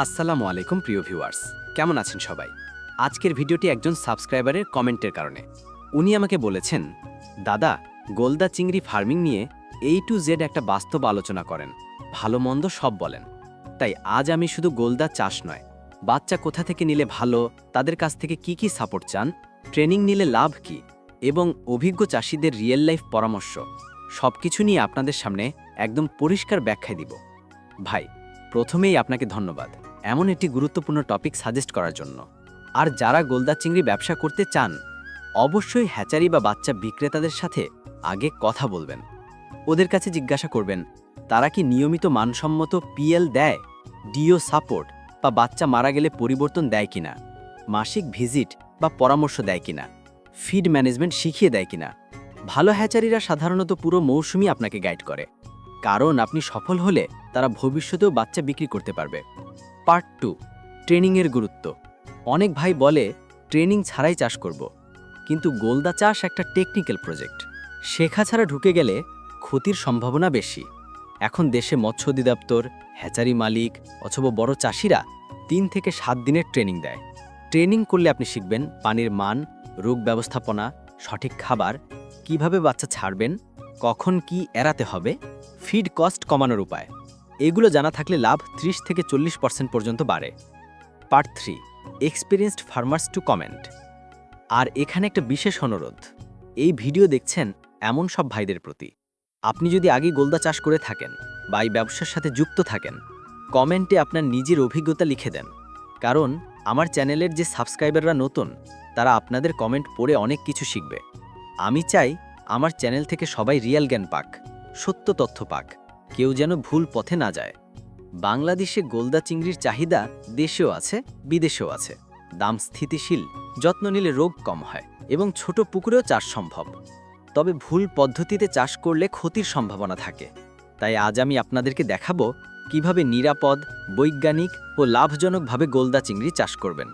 আসসালামু আলাইকুম, প্রিয় ভিউয়ার্স। কেমন আছেন সবাই? আজকের ভিডিওটি একজন সাবস্ক্রাইবারের কমেন্টের কারণে। উনি আমাকে বলেছেন, দাদা, গোলদা চিংড়ি ফার্মিং নিয়ে এই টু জেড একটা বাস্তব আলোচনা করেন। ভালো মন্দ সব বলেন। তাই আজ আমি শুধু গোলদা চাষ নয়, বাচ্চা কোথা থেকে নিলে ভালো, তাদের কাছ থেকে কি কি সাপোর্ট চান, ট্রেনিং নিলে লাভ কি, এবং অভিজ্ঞ চাষিদের রিয়েল লাইফ পরামর্শ, সবকিছু নিয়ে আপনাদের সামনে একদম পরিষ্কার ব্যাখ্যায় দিব। ভাই প্রথমেই আপনাকে ধন্যবাদ। এমন একটি গুরুত্বপূর্ণ টপিক সাজেস্ট করার জন্য। আর যারা গোলদা চিংড়ি ব্যবসা করতে চান, অবশ্যই হ্যাচারি বা বাচ্চা বিক্রেতাদের সাথে আগে কথা বলবেন। ওদের কাছে জিজ্ঞাসা করবেন, তারা কি নিয়মিত মানসম্মত পিএল দেয়, ডিও সাপোর্ট বা বাচ্চা মারা গেলে পরিবর্তন দেয় কিনা, মাসিক ভিজিট বা পরামর্শ দেয় কিনা ফিড ম্যানেজমেন্ট শিখিয়ে দেয় কিনা? ভালো হ্যাচারিরা সাধারণত পুরো মৌসুমই আপনাকে গাইড করে। কারণ আপনি সফল হলে তারা ভবিষ্যতেও বাচ্চা বিক্রি করতে পারবে। পার্ট টু, ট্রেনিংয়ের গুরুত্ব। অনেক ভাই বলে, ট্রেনিং ছাড়াই চাষ করব। কিন্তু গোলদা চাষ একটা টেকনিক্যাল প্রজেক্ট। শেখা ছাড়া ঢুকে গেলে ক্ষতির সম্ভাবনা বেশি। এখন দেশে মৎস্য অধিদপ্তর, হ্যাচারি মালিক অথবা বড় চাষিরা তিন থেকে সাত দিনের ট্রেনিং দেয়। ট্রেনিং করলে আপনি শিখবেন পানির মান, রোগ ব্যবস্থাপনা, সঠিক খাবার, কীভাবে বাচ্চা ছাড়বেন, কখন কি এড়াতে হবে, ফিড কস্ট কমানোর উপায়। এগুলো জানা থাকলে লাভ 30 থেকে চল্লিশ পার্সেন্ট পর্যন্ত বাড়ে। Part three, experienced farmers to comment. আর এখানে একটা বিশেষ অনুরোধ, এই ভিডিও দেখছেন এমন সব ভাইদের প্রতি। আপনি যদি আগে গোলদা চাষ করে থাকেন বা এই ব্যবসার সাথে যুক্ত থাকেন, কমেন্টে আপনার নিজের অভিজ্ঞতা লিখে দেন। কারণ আমার চ্যানেলের যে সাবস্ক্রাইবাররা নতুন, তারা আপনাদের কমেন্ট পড়ে অনেক কিছু শিখবে। আমি চাই আমার চ্যানেল থেকে সবাই রিয়েল জ্ঞান পাক, সত্য তথ্য পাক। কেউ যেন ভুল পথে না যায়। বাংলাদেশে গোলদা চিংড়ির চাহিদা দেশেও আছে, বিদেশেও আছে। দাম স্থিতিশীল, যত্ন নিলে রোগ কম হয় এবং ছোট পুকুরেও চাষ সম্ভব। তবে ভুল পদ্ধতিতে চাষ করলে ক্ষতির সম্ভাবনা থাকে। তাই আজ আমি আপনাদেরকে দেখাবো কীভাবে নিরাপদ, বৈজ্ঞানিক ও লাভজনকভাবে গোলদা চিংড়ি চাষ করবেন।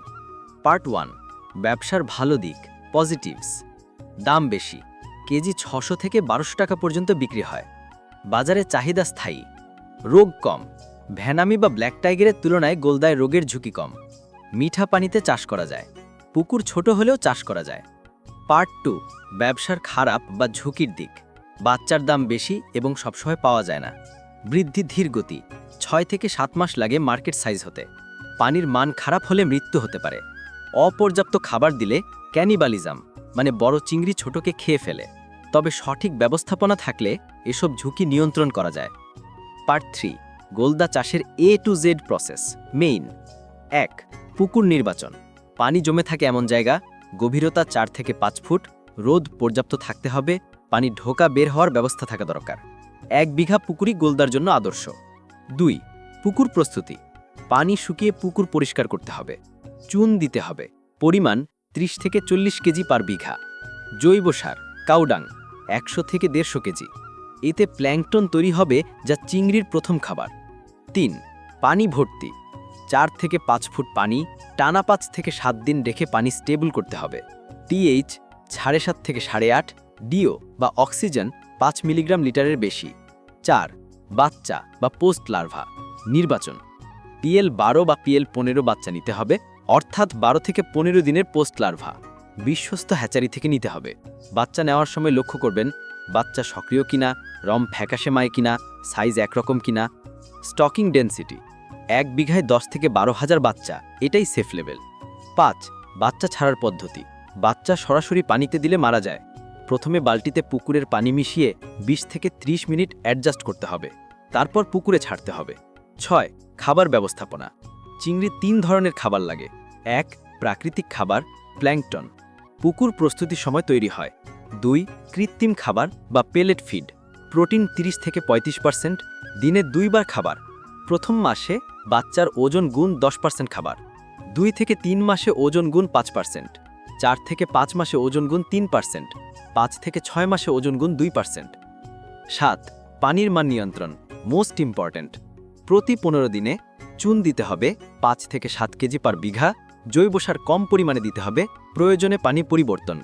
পার্ট ওয়ান, ব্যবসার ভালো দিক, পজিটিভস। দাম বেশি, কেজি ছশো থেকে বারোশো টাকা পর্যন্ত বিক্রি হয়। বাজারে চাহিদা স্থায়ী। রোগ কম। ভ্যানামি বা ব্ল্যাক টাইগারের তুলনায় গোলদায় রোগের ঝুঁকি কম। মিঠা পানিতে চাষ করা যায়। পুকুর ছোট হলেও চাষ করা যায়। পার্ট টু, ব্যবসার খারাপ বা ঝুঁকির দিক। বাচ্চার দাম বেশি এবং সবসময় পাওয়া যায় না। বৃদ্ধি ধীর গতি। ছয় থেকে সাত মাস লাগে মার্কেট সাইজ হতে। পানির মান খারাপ হলে মৃত্যু হতে পারে। অপর্যাপ্ত খাবার দিলে ক্যানিবালিজম মানে বড় চিংড়ি ছোটকে খেয়ে ফেলে। তবে সঠিক ব্যবস্থাপনা থাকলে এসব ঝুঁকি নিয়ন্ত্রণ করা যায়। পার্ট থ্রি, গোলদা চাষের A to Z process main এক, পুকুর নির্বাচন। পানি জমে থাকে এমন জায়গা, গভীরতা চার থেকে পাঁচ ফুট, রোদ পর্যাপ্ত থাকতে হবে, পানি ঢোকা বের হওয়ার ব্যবস্থা থাকা দরকার। এক বিঘা পুকুরই গোলদার জন্য আদর্শ। দুই, পুকুর প্রস্তুতি। পানি শুকিয়ে পুকুর পরিষ্কার করতে হবে। চুন দিতে হবে। পরিমাণ 30 থেকে চল্লিশ কেজি পার বিঘা। জৈব সার কাউডাং একশো থেকে দেড়শো কেজি। এতে প্ল্যাঙ্কটন তৈরি হবে যা চিংড়ির প্রথম খাবার। তিন, পানি ভর্তি। চার থেকে পাঁচ ফুট পানি, টানা পাঁচ থেকে সাত দিন রেখে পানি স্টেবল করতে হবে। টিএইচ সাড়ে সাত থেকে সাড়ে আট, ডিও বা অক্সিজেন পাঁচ মিলিগ্রাম লিটারের বেশি। চার, বাচ্চা বা পোস্ট লার্ভা। নির্বাচন। পিএল বারো বা পিএল পনেরো বাচ্চা নিতে হবে, অর্থাৎ বারো থেকে পনেরো দিনের পোস্ট লার্ভা। বিশ্বস্ত হ্যাচারি থেকে নিতে হবে। বাচ্চা নেওয়ার সময় লক্ষ্য করবেন বাচ্চা সক্রিয় কিনা, রম ফ্যাকাশে মায় কিনা, সাইজ একরকম কিনা। স্টকিং ডেন্সিটি, এক বিঘায় দশ থেকে বারো হাজার বাচ্চা, এটাই সেফ লেভেল। পাঁচ, বাচ্চা ছাড়ার পদ্ধতি, বাচ্চা সরাসরি পানিতে দিলে মারা যায়। প্রথমে বালতিতে পুকুরের পানি মিশিয়ে ২০ থেকে ৩০ মিনিট অ্যাডজাস্ট করতে হবে, তারপর পুকুরে ছাড়তে হবে। ছয়, খাবার ব্যবস্থাপনা, চিংড়ি তিন ধরনের খাবার লাগে। এক, প্রাকৃতিক খাবার প্ল্যাঙ্কটন পুকুর প্রস্তুতির সময় তৈরি হয়। দুই কৃত্রিম খাবার বা পেলেট ফিড প্রোটিন 30 থেকে পঁয়ত্রিশ পার্সেন্ট দিনে দুইবার খাবার। প্রথম মাসে বাচ্চার ওজন গুণ দশ পার্সেন্ট খাবার। দুই থেকে তিন মাসে ওজন গুণ পাঁচ পার্সেন্ট চার থেকে পাঁচ মাসে ওজন গুণ তিন পার্সেন্ট পাঁচ থেকে ছয় মাসে ওজন গুণ দুই পার্সেন্ট সাত, পানির মান নিয়ন্ত্রণ মোস্ট ইম্পর্ট্যান্ট প্রতি পনেরো দিনে চুন দিতে হবে পাঁচ থেকে সাত কেজি পার বিঘা, জৈব সার কম পরিমাণে দিতে হবে, প্রয়োজনে পানি পরিবর্তন।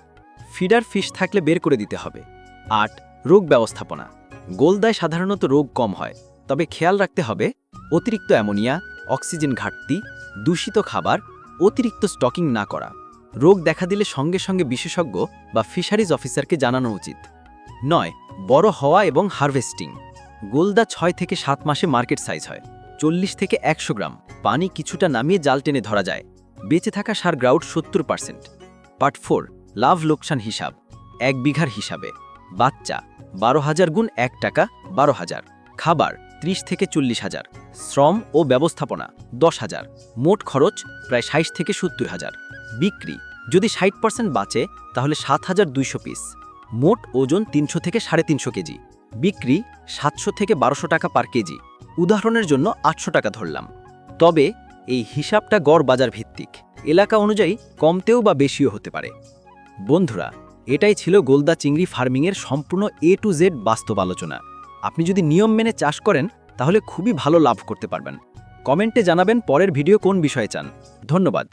ফিডার ফিশ থাকলে বের করে দিতে হবে। আট, রোগ ব্যবস্থাপনা। গোলদায় সাধারণত রোগ কম হয়, তবে খেয়াল রাখতে হবে, অতিরিক্ত অ্যামোনিয়া, অক্সিজেন ঘাটতি, দূষিত খাবার, অতিরিক্ত স্টকিং না করা। রোগ দেখা দিলে সঙ্গে সঙ্গে বিশেষজ্ঞ বা ফিশারিজ অফিসারকে জানানো উচিত। নয়, বড় হওয়া এবং হারভেস্টিং। গোলদা ছয় থেকে সাত মাসে মার্কেট সাইজ হয়, চল্লিশ থেকে একশো গ্রাম। পানি কিছুটা নামিয়ে জাল টেনে ধরা যায়। বেঁচে থাকা সার গ্রাউট সত্তর পার্সেন্ট। পার্ট ফোর লাভ লোকসান হিসাব, এক বিঘার হিসাবে। বাচ্চা, বারো হাজার গুণ এক টাকা, বারো হাজার। খাবার, ত্রিশ থেকে চল্লিশ হাজার। শ্রম ও ব্যবস্থাপনা, দশ হাজার। মোট খরচ, প্রায় ষাট থেকে সত্তর হাজার। বিক্রি, যদি ষাট পার্সেন্ট বাঁচে, তাহলে সাত হাজার দুইশো পিস। মোট ওজন তিনশো থেকে সাড়ে তিনশো কেজি। বিক্রি, সাতশো থেকে বারোশো টাকা পার কেজি। উদাহরণের জন্য আটশো টাকা ধরলাম। তবে, এই হিসাবটা গড় বাজার ভিত্তিক। এলাকা অনুযায়ী কমতেও বা বেশিও হতে পারে। বন্ধুরা, এটাই ছিল গোলদা চিংড়ি ফার্মিংয়ের সম্পূর্ণ এ টু জেড বাস্তব আলোচনা। আপনি যদি নিয়ম মেনে চাষ করেন, তাহলে খুবই ভালো লাভ করতে পারবেন। কমেন্টে জানাবেন পরের ভিডিও কোন বিষয়ে চান। ধন্যবাদ।